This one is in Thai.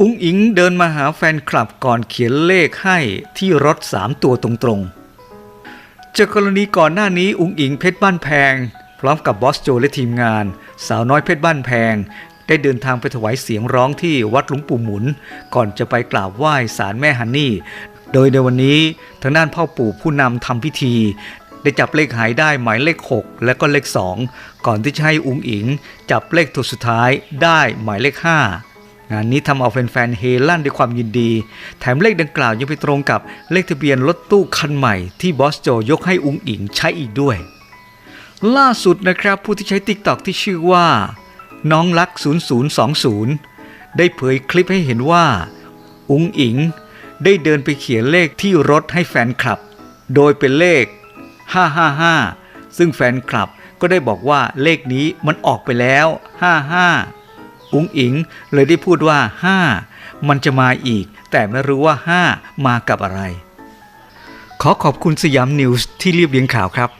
อุ้งอิงเดินมาหาแฟนคลับก่อนเขียนเลขให้ที่รถสามตัวตรงๆ จากกรณีก่อนหน้านี้อุ้งอิงเพชรบ้านแพง พร้อมกับบอสโจและทีมงาน สาวน้อยเพชรบ้านแพง ได้เดินทางไปถวายเสียงร้องที่วัดหลวงปู่หมุน ก่อนจะไปกราบไหว้ศาลแม่ฮันนี่ โดยในวันนี้ทางด้านพ่อปู่ผู้นำทำพิธี ได้จับเลขหายได้หมายเลข 6 และก็เลข 2 ก่อนที่จะให้อุ้งอิง จับเลขตัวสุดท้ายได้หมายเลข 5 งานนี้ทำเอาแฟนๆเฮลั่นด้วยความยินดี แถมเลขดังกล่าวยังไปตรงกับเลขทะเบียนรถตู้คันใหม่ที่บอสโจยกให้อุ้งอิงใช้อีกด้วย ล่าสุดนะครับผู้ที่ใช้ TikTok ที่ชื่อว่า น้องลัก 0020 ได้เผยคลิปให้เห็นว่า อุ้งอิง ได้เดินไปเขียนเลขที่รถให้แฟนคลับ โดยเป็นเลข 555 ซึ่งแฟนคลับก็ได้บอกว่าเลขนี้มันออกไปแล้ว 55 อุ้งอิงเลยได้พูดว่า5มันจะมาอีก แต่ไม่รู้ว่า5มากับอะไร ขอขอบคุณสยามนิวส์ที่เรียบเรียงข่าวครับ